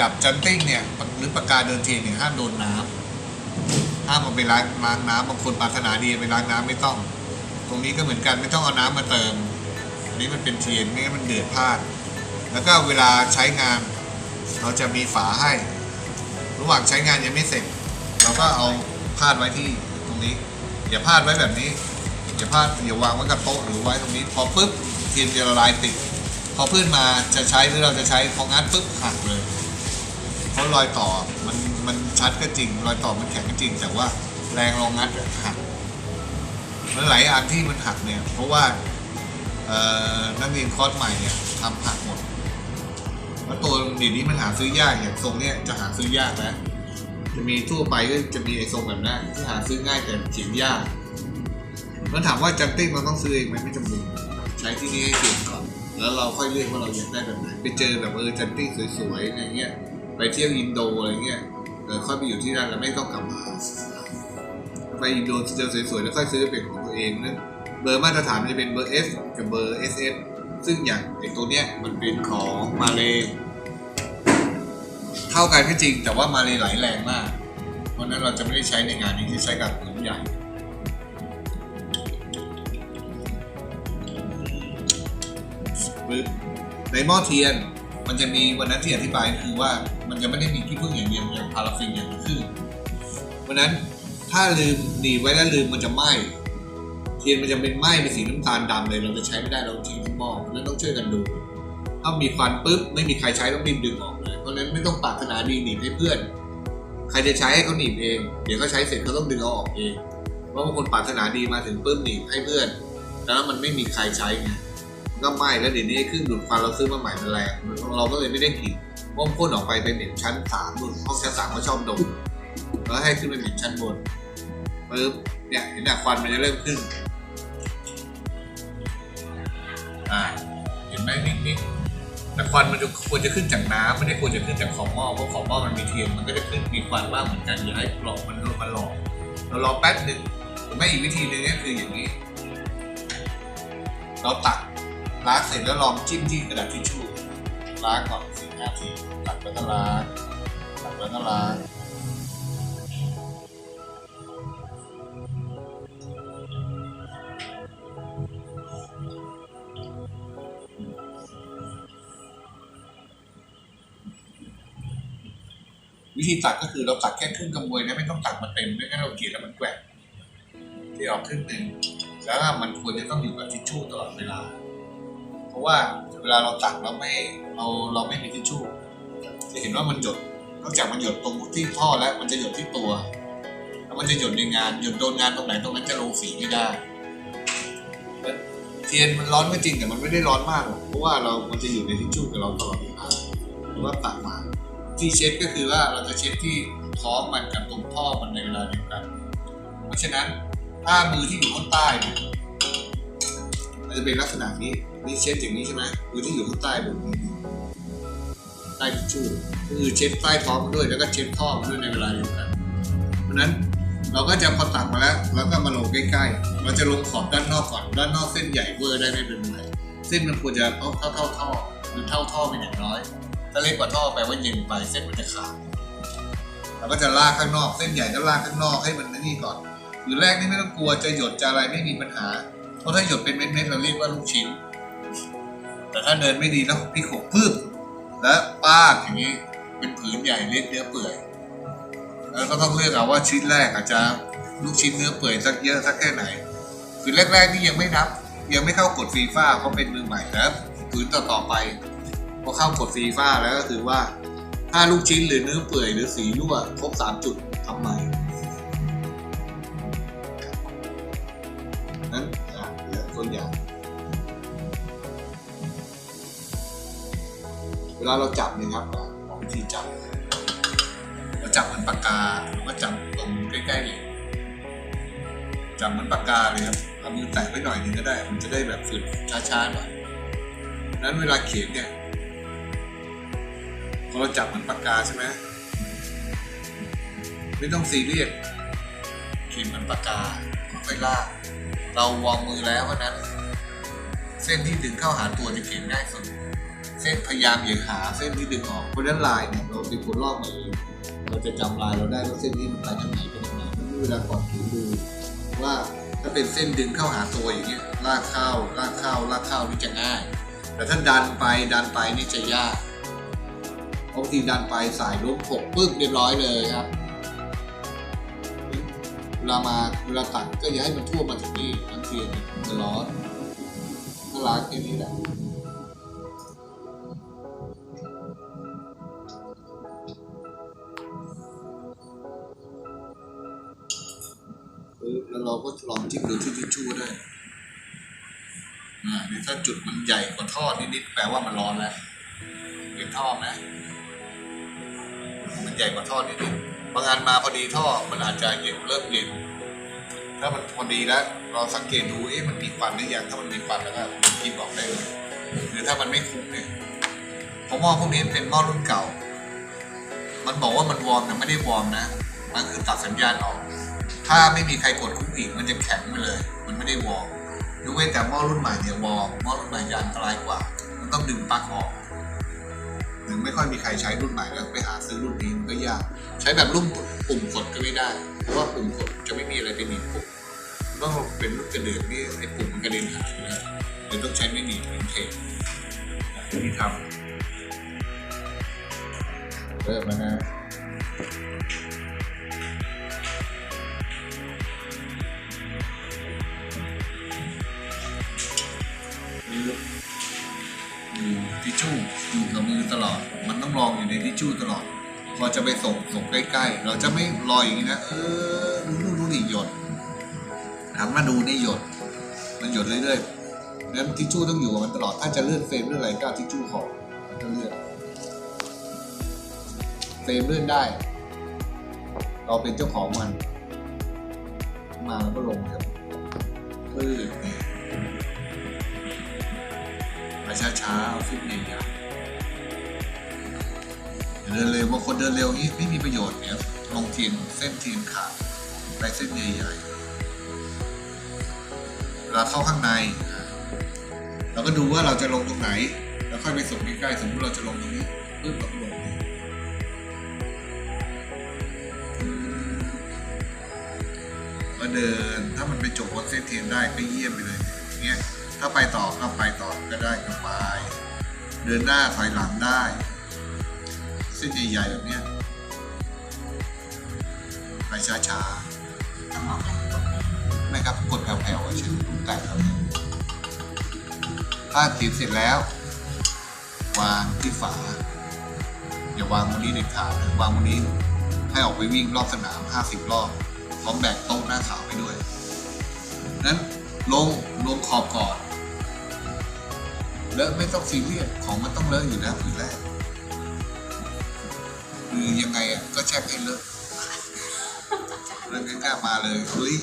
กับจันติ้งเนี่ยหรือปากกาเดินเทียนเนี่ยห้ามโดนน้ำห้ามเอาไปล้างล้างน้ำบางคนปรารถนาดีไปล้างน้ำไม่ต้อง ตรงนี้ก็เหมือนกันไม่ต้องเอาน้ำมาเติมอันนี้มันเป็นเทียนไม่งั้นมันเดือดพลาด แล้วก็เวลาใช้งานเราจะมีฝาให้ ระหว่างใช้งานยังไม่เสร็จ เราก็เอาพาดไว้ที่ตรงนี้ อย่าพาดไว้แบบนี้ อย่าพาดอย่าวางไว้กับโต๊ะหรือไว้ตรงนี้ พอปุ๊บเทียนจะละลายติด พอเพื่อนมาจะใช้หรือเราจะใช้พองัดปุ๊บหักเลย เพราะรอยต่อมันมันชัดก็จริง รอยต่อมันแข็งก็จริง แต่ว่าแรงรางัดหักแล้วหลายอันที่มันหักเนี่ย เพราะว่านักเรียนคอร์สใหม่เนี่ยทำหักหมดแล้วตัวเดี๋ยวนี้มันหาซื้อยากอย่างทรงเนี่ยจะหาซื้อยากนะจะมีทั่วไปก็จะมีไอ้ทรงแบบนั้นที่หาซื้อง่ายแต่เขียนยากแล้วถามว่าจันติ้งเราต้องซื้อเองไหมไม่จำเป็นใช้ที่นี่ให้เขียนก่อน แล้วเราค่อยเลือกว่าเราอยากได้แบบไหนไปเจอแบบเออจันติ้งสวยๆอะไรเงี้ย ไปเที่ยวอินโดอะไรเงี้ยเออค่อยไปอยู่ที่นั่นแล้วไม่ต้องกลับมาไปอินโดเจอสวยๆแล้วค่อยซื้อเป็นของตัวเองนั่นเบอร์มาตรฐานมันจะเป็นเบอร์ S กับเบอร์ SF ซึ่งอย่างไอตัวเนี้ยมันเป็นของมาเลเท่ากันก็จริง แต่ว่ามาเลไหลแรงมาก เพราะนั้นเราจะไม่ได้ใช้ในงานนี้ที่ใช้กับผืนใหญ่ปึ๊บในหม้อเทียน มันจะมีวันนั้นที่อธิบายคือว่ามันจะไม่ได้มีขี้ผึ้งอย่างเดียวอย่างพาราฟินอย่างคือวันนั้นถ้าลืมหนีบไว้แล้วลืมมันจะไหม้เทียนมันจะเป็นไหม้เป็นสีน้ำตาลดำเลยเราจะใช้ไม่ได้เราทิ้งที่หม้อเพราะฉะนั้นต้องช่วยกันดู ถ้ามีควันปุ๊บไม่มีใครใช้ต้องรีบดึงออกเลยเพราะฉะนั้นไม่ต้องปรารถนาดีหนีบให้เพื่อน ใครจะใช้ให้เขาหนีบเอง เดี๋ยวเขาใช้เสร็จเขาต้องดึงเอาออกเองเพราะบางคนปรารถนาดีมาถึงปุ๊บหนีบให้เพื่อนแล้วมันไม่มีใครใช้ไง ก็ไหม้แล้วเดี๋ยวนี้เครื่องดูดควันเราซื้อมาใหม่มันแรงเราก็เลยไม่ได้กลิ่นพราะมันพ่นออกไปไปเหม็นชั้นสามบนห้องชั้นสามเขาชอบดมแล้วให้ขึ้นไปเหม็นชั้นบนปึ๊บเนี่ยเห็นไหมควันมันจะเริ่มขึ้นอ่าเห็นไหมนิดๆแต่ควันมันจะควรจะขึ้นจากน้ำไม่ได้ควรจะขึ้นจากขอบหม้อเพราะขอบหม้อมันมีเทียนมันก็จะขึ้นมีควันบ้างเหมือนกันอย่าให้หลอกมันมันหลอกเรารอแป๊บหนึ่งไม่อีกวิธีหนึ่งก็คืออย่างนี้ เราตัก ล้างเสร็จแล้วลองจิ้มที่กระดาษทิชชู่ล้างก่อนสิบนาทีตักแล้วก็ล้างตักแล้วก็ล้างวิธีตักก็คือเราตักแค่ครึ่งกระบวยนะไม่ต้องตักมาเต็มไม่งั้นเราเกลี่ยแล้วมันแกว่งที่ออกครึ่งหนึ่งแล้วมันควรจะต้องอยู่กับทิชชู่ตลอดเวลา เพราะว่าเวลาเราตักเราไม่เราเราไม่มีทิชชู่จะเห็นว่ามันหยดนอกจากมันหยดตรงที่ท่อแล้วมันจะหยดที่ตัว แล้วมันจะหยดในงานหยดโดนงานตรงไหนตรงนั้นจะลงสีไม่ได้เทียนมันร้อนก็จริงแต่มันไม่ได้ร้อนมากหรอกเพราะว่าเรา มันจะอยู่ในทิชชู่กับเราตลอดเวลาหรือว่าตักมา ที่เช็ดก็คือว่าเราจะเช็ดที่ท้องมันกับตรงท่อมันในเวลาเดียวกัน เพราะฉะนั้นถ้ามือที่อยู่ข้างใต้เนี่ยมันจะเป็นลักษณะนี้ นี่เช็ดอย่างนี้ใช่ไหมมือที่อยู่ข้างใต้บบนี้ใต้ทิชชู่คือเช็ดใต้ท้องมันด้วย แล้วก็เช็ดท่อมันด้วยในเวลาเดียวกัน เพราะฉะนั้นเราก็จะพอตักมาแล้ว แล้วก็มาลงใกล้ๆ เราจะลงขอบด้านนอกก่อน ด้านนอกเส้นใหญ่เวอร์ได้ไม่เป็นไร เส้นมันควรจะเท่าเท่าเท่าท่อหรือเท่าท่อเป็นอย่างน้อย ถ้าเล็กกว่าท่อแปลว่าเย็นไปเส้นมันจะขาดเราก็จะลากข้างนอกเส้นใหญ่ก็ลากข้างนอกให้มันนี่ก่อน หรือแรกนี่ไม่ต้องกลัวจะหยดจะอะไรไม่มีปัญหา เพราะถ้าหยดเป็นเม็ดๆเราเรียกว่าลูกชิ้น แต่ถ้าเดินไม่ดีแล้วพี่ขกพืบแล้วป้าดอย่างนี้เป็นผืนใหญ่เล็กเนื้อเปื่อย แล้วก็ต้องเลือกเอาว่าชิ้นแรกอาจจะลูกชิ้นเนื้อเปื่อยสักเยอะสักแค่ไหนผืนแรกๆนี่ยังไม่นับ ยังไม่เข้ากฎฟีฟ่าเพราะเป็นมือใหม่แล้วผืนต่อๆไปพอเข้ากฎฟีฟ่าแล้วก็คือว่าถ้าลูกชิ้นหรือเนื้อเปื่อยหรือสีรั่วครบสามจุดทำใหม่นั้นอะเหลือตัวอย่าง ลาเราจับเนี่ยครับของวิธีจับเราจับเหมือนปากกาหรือว่าจับตรงใกล้ๆเหล็กจับเหมือนปากกาเลยครับเอามือแตะไว้หน่อยนึงก็ได้ มันจะได้แบบฝึกช้าๆหน่อยนั้นเวลาเขียนเนี่ยพอเราจับเหมือนปากกาใช่ไหมไม่ต้องซีเรียสเขียนเหมือนปากกาค่อยลากเราวางมือแล้วเพราะฉะนั้น เส้นที่ดึงเข้าหาตัวจะเขียนง่ายสุด เส้นพยายามอย่าหาเส้นที่ดึงออกเพราะนั้นลายเนี่ยเราเป็นคนลอกมาเองเราจะจำลายเราได้ว่าเส้นนี้มันไปทางไหนเป็นยังไงเวลาก่อนถูดูว่าถ้าเป็นเส้นดึงเข้าหาตัวอย่างเงี้ยลากเข้าลากเข้าลากเข้านี่จะง่าย แต่ถ้าดันไปดันไปนี่จะยากบางทีดันไปสายล้มหกปึ๊บเรียบร้อยเลยครับเวลามาเวลาตัดก็อย่าให้มันทั่วมาถึงนี่ทั้งเทียนมันจะร้อน ลางแค่นี้แหละแล้วเราก็ลองจิ้มดูที่ทิชชู่ก็ได้ถ้าจุดมันใหญ่กว่าท่อนิดๆแปลว่ามันร้อนแล้วเห็นท่อไหมมันใหญ่กว่าท่อนิดๆบางอันมาพอดีท่อมันอาจจะเย็นเริ่มเย็น ถ้ามันพอดีแล้วเราสังเกตดูเอ๊ะมันมีควันหรือยังถ้ามันมีควันแล้วก็กินบอกได้เลยหรือถ้ามันไม่คุ้มเนี่ยเพราะหม้อพวกนี้เป็นหม้อรุ่นเก่า มันบอกว่ามันวอร์มแต่ไม่ได้วอร์มนะมันคือตัดสัญญาณออก ถ้าไม่มีใครกดคุกอีกมันจะแข็งไปเลย มันไม่ได้วอร์มยกเว้นแต่หม้อรุ่นใหม่เนี่ยวอร์มหม้อรุ่นใหม่จะอันตรายกว่า มันต้องดึงปลั๊กออกหรือไม่ค่อยมีใครใช้รุ่นใหม่แล้วไปหาซื้อรุ่นนี้มันก็ยากใช้แบบรุ่น ปุ่มกดก็ไม่ได้ เพราะว่าปุ่มกดจะไม่มีอะไรไปหนีบปุ่มต้องเป็นลูกกระเดื่อกนี่ไอ้ปุ่มมันกระเด็นหายไปแล้วเดี๋ยต้องใช้ไม่หนีบเป็นเทปที่ทำเริ่มแล้วนะอยู่ทิชชู่อยู่กับมือตลอด มันต้องลองอยู่ในทิชชู่ตลอด พอจะไปส่งส่งใกล้ๆ เราจะไม่ลอยอย่างนี้นะ เออดูนู่นดูนี่หยดหันมาดูนี่หยด มันหยดเรื่อยๆนั้นทิชชู่ต้องอยู่กับมันตลอด ถ้าจะเลื่อนเฟรมเลื่อนอะไรก็ทิชชู่ขอมันก็เลื่อนเฟรมเลื่อนได้ เราเป็นเจ้าของมัน มาแล้วก็ลงครับปื้ดนี่ไปช้าๆเอาฟิตใหญ่ๆ เดินเร็วบางคนเดินเร็วนี้ไม่มีประโยชน์เนี่ยลงเทียนเส้นเทียนขาดไปเส้นใหญ่ๆเวลาเข้าข้างใน เราก็ดูว่าเราจะลงตรงไหน แล้วค่อยไปส่งใกล้ๆสมมติเราจะลงตรงนี้ปึ๊บเราก็ลงก็เดินถ้ามันไปจบบนเส้นเทียนได้ก็เยี่ยมไปเลยอย่างเงี้ยถ้าไปต่อก็ไปต่อก็ได้ก็ไปเดินหน้าถอยหลังได้ เส้นใหญ่ๆแบบเนี้ยไปช้าๆต้องเอาไปกดไม่ครับกดแผ่วๆเช่นแตะแบบนี้ถ้าติดเสร็จแล้ว วางที่ฝา อย่าวางบนนี้เด็ดขาดวางบนนี้ ให้ออกไปวิ่งรอบสนาม 50 รอบ พร้อมแบกโต๊ะหน้าขาวไปด้วยนั้นลงลงขอบก่อนเลอะไม่ต้องซีเรียสของมันต้องเลอะอยู่แล้วผืนแรก คือยังไงอะก็แช่งให้เลิกเลิกง่ายๆมาเลยเฮ้ย